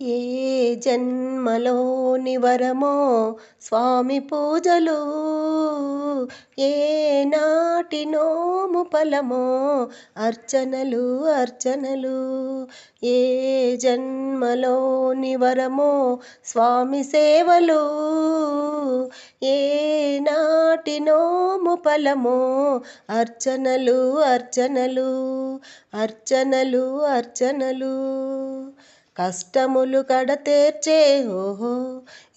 ఏ జన్మలోని వరమో స్వామి పూజలు? ఏ నాటి నోము ఫలమో అర్చనలు అర్చనలు? ఏ జన్మలోని వరమో స్వామి సేవలు? ఏ నాటి నోము ఫలమో అర్చనలు అర్చనలు? అర్చనలు అర్చనలు? కష్టములు కడతేర్చే ఓహో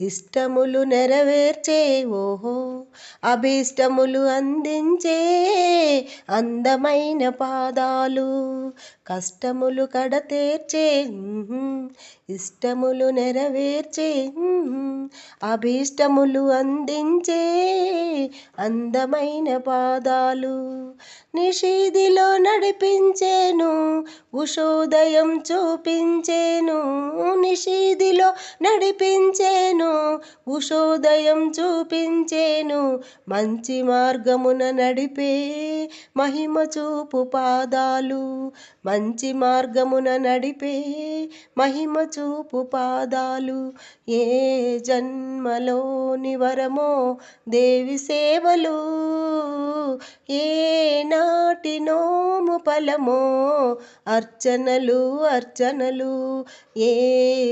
ఇష్టములు నెరవేర్చే ఓహో. అభీష్టములు అందించే అందమైన పాదాలు కష్టములు కడతేర్చే ఇష్టములు నెరవేర్చే అభీష్టములు అందించే అందమైన పాదాలు. నిషీదిలో నడిపించేను ఉషోదయం చూపించేను నిషీదిలో నడిపించేను ఉషోదయం చూపించేను మంచి మార్గమున నడిపే మహిమ చూపు పాదాలు మంచి మార్గమున నడిపే మహిమ చూపు పాదాలు. ఏ జన్మలోని వరమో దేవి సేవలు ఏ నాటి నోము ఫలమో అర్చనలు అర్చనలు ఏ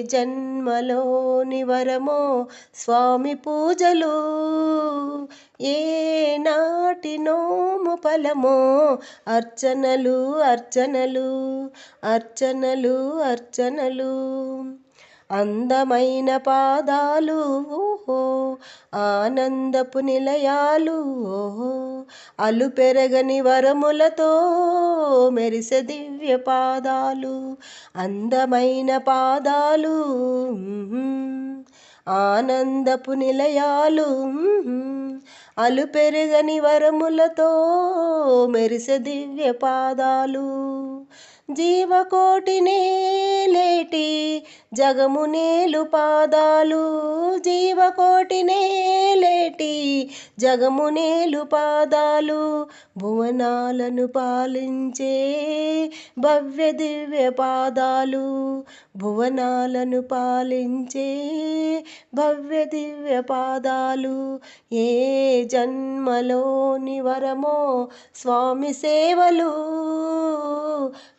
జన్మలోని వరమో స్వామి పూజలు. ఏ నాటి నోము ఫలమో అర్చనలు అర్చనలు అర్చనలు అర్చనలు. అందమైన పాదాలు ఓహో ఆనందపు నిలయాలు ఓహో అలు పెరగని వరములతో మెరిసె దివ్య పాదాలు అందమైన పాదాలు ఆనందపు నిలయాలు అలు పెరగని వరములతో మెరిసె దివ్య పాదాలు. జీవకోటినే లేటి జగమునేలు పాదాలు. జీవకోటినే లేటి జగమునేలు పాదాలు. భువనాలను పాలించే భవ్య దివ్య పాదాలు. భువనాలను పాలించే భవ్య దివ్య పాదాలు. ఏ జన్మలోని వరమో స్వామి సేవలు.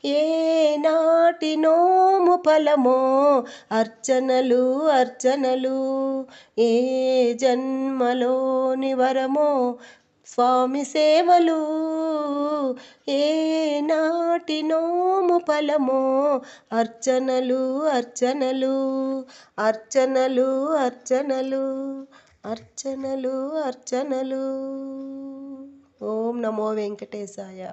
ఏ నాటి నోము ఫలమో? అర్చనలు అర్చనలు. ఏ జన్మలోని వరమో? స్వామి సేవలు. ఏ నాటి నోము ఫలమో? అర్చనలు అర్చనలు. అర్చనలు అర్చనలు. అర్చనలు అర్చనలు. ఓం నమో వెంకటేశాయ.